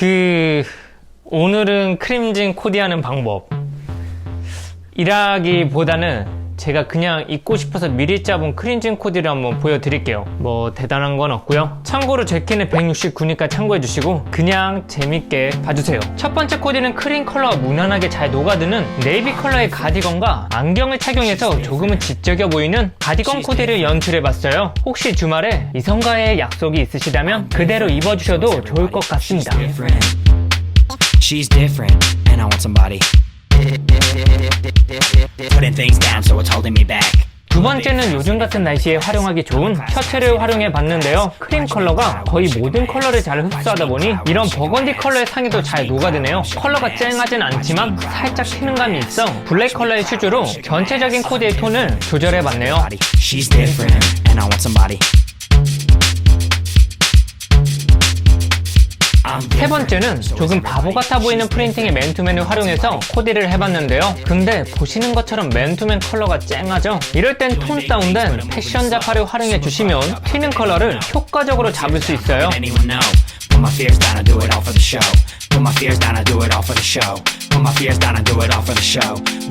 그 오늘은 크림진 코디하는 방법. 이라기보다는 제가 그냥 입고 싶어서 미리 짜본 크림진 코디를 한번 보여드릴게요. 뭐 대단한 건 없고요. 참고로 제 키는 169니까 참고해주시고 그냥 재밌게 봐주세요. 첫 번째 코디는 크림 컬러가 무난하게 잘 녹아드는 네이비 컬러의 가디건과 안경을 착용해서 조금은 지적여 보이는 가디건 코디를 연출해봤어요. 혹시 주말에 이성과의 약속이 있으시다면 그대로 입어주셔도 좋을 것 같습니다. She's different, and I want somebody. Putting things down, so it's holding me back. 두 번째는 요즘 같은 날씨에 활용하기 좋은 셔츠를 활용해 봤는데요. 크림 컬러가 거의 모든 컬러를 잘 흡수하다 보니 이런 버건디 컬러의 상에도 잘 녹아드네요. 컬러가 쨍하진 않지만 살짝 튀는 감이 있어 블랙 컬러의 슈즈로 전체적인 코디의 톤을 조절해 봤네요. 세 번째는 조금 바보 같아 보이는 프린팅의 맨투맨을 활용해서 코디를 해봤는데요. 근데 보시는 것처럼 맨투맨 컬러가 쨍하죠? 이럴 땐 톤 다운된 패션 자파를 활용해 주시면 튀는 컬러를 효과적으로 잡을 수 있어요.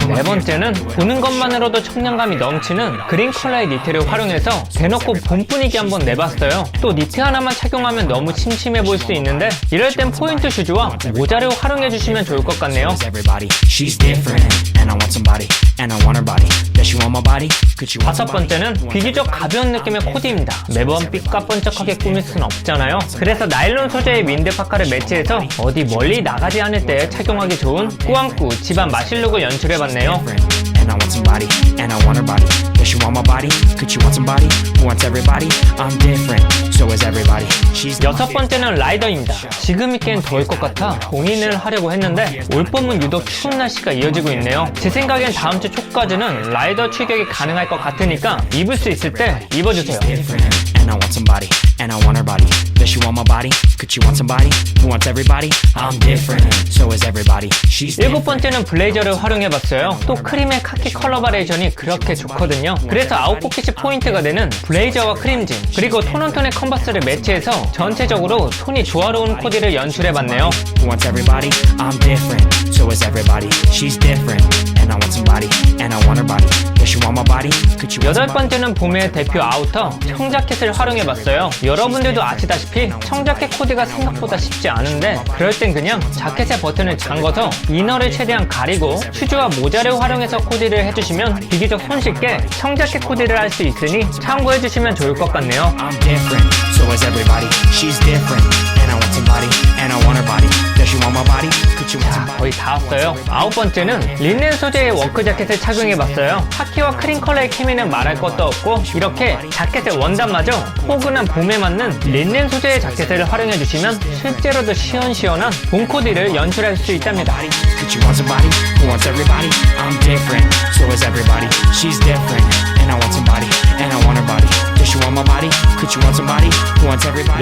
네 번째는 보는 것만으로도 청량감이 넘치는 그린 컬러의 니트를 활용해서 대놓고 봄 분위기 한번 내봤어요. 또 니트 하나만 착용하면 너무 심심해 보일 수 있는데 이럴 땐 포인트 슈즈와 모자를 활용해 주시면 좋을 것 같네요. 다섯? 번째는 비교적 가벼운 느낌의 코디입니다. 매번 삐까번쩍하게 꾸밀 수는 없잖아요. 그래서 나일론 소재의 민드 파카를 매치해서 어디 멀리 나가지 않을 때 착용하기 좋은 꾸안꾸 집안 마실룩을 연출해봤네요. I want somebody, and I want her body. Does she want my body? Could you want somebody who wants everybody? I'm different, so is everybody. She's 여섯 번째는 라이더입니다. 지금 입기엔 더울 것 같아 봉인을 하려고 했는데 올 봄은 유독 추운 날씨가 이어지고 있네요. 제 생각엔 다음 주 초까지는 라이더 출격이 가능할 것 같으니까 입을 수 있을 때 입어주세요. And I want somebody, and I want her body. Does she want my body? Could you want somebody who wants everybody? I'm different, so is everybody. She's 일곱 번째는 블레이저를 활용해봤어요. 또 크림의 카키 컬러 바레이션이 그렇게 좋거든요. 그래서 아웃포켓이 포인트가 되는 블레이저와 크림진 그리고 톤온톤의 컨버스를 매치해서 전체적으로 톤이 조화로운 코디를 연출해봤네요. who wants everybody. I'm different, so is everybody. She's different, and I want somebody, 여덟? 번째는 봄의 대표 아우터 청자켓을 활용해봤어요. 여러분들도 아시다시피 청자켓 코디가 생각보다 쉽지 않은데 그럴 땐 그냥 자켓의 버튼을 잠궈서 이너를 최대한 가리고 슈즈와 모자를 활용해서 코디를 해주시면 비교적 손쉽게 청자켓 코디를 할 수 있으니 참고해주시면 좋을 것 같네요. I'm different, so is everybody. She's different, and I want somebody, and I want her body. 자? 거의 다 왔어요. 아홉 번째는 린넨 소재의 워크 자켓을 착용해봤어요. 카키와 크림 컬러의 케미는 말할 것도 없고 이렇게 자켓의 원단마저 포근한 봄에 맞는 린넨 소재의 자켓을 활용해주시면 실제로도 시원시원한 봄 코디를 연출할 수 있답니다.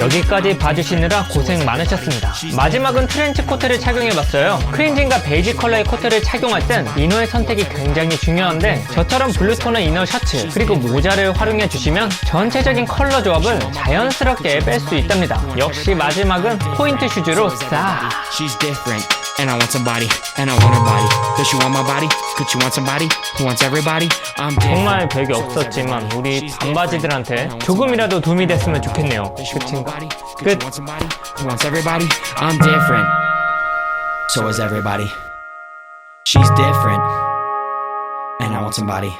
여기까지 봐주시느라 고생 많으셨습니다. 마지막은 트렌치 코트를 착용해봤어요. 크린진과 베이지 컬러의 코트를 착용할 땐 이너의 선택이 굉장히 중요한데 저처럼 블루톤의 이너 셔츠 그리고 모자를 활용해 주시면 전체적인 컬러 조합을 자연스럽게 뺄 수 있답니다. 역시 마지막은 포인트 슈즈로 싹! She's different, and I want somebody, and I want her body. Does she want my body? Could you want somebody who wants everybody? I'm different. 정말 별게 없었지만 우리 반바지들한테 조금이라도 도움이 됐으면 좋겠네요. Does she want my 끝인가? body? Could 끝! you want somebody who wants everybody? I'm different, so is everybody. She's different, and I want somebody.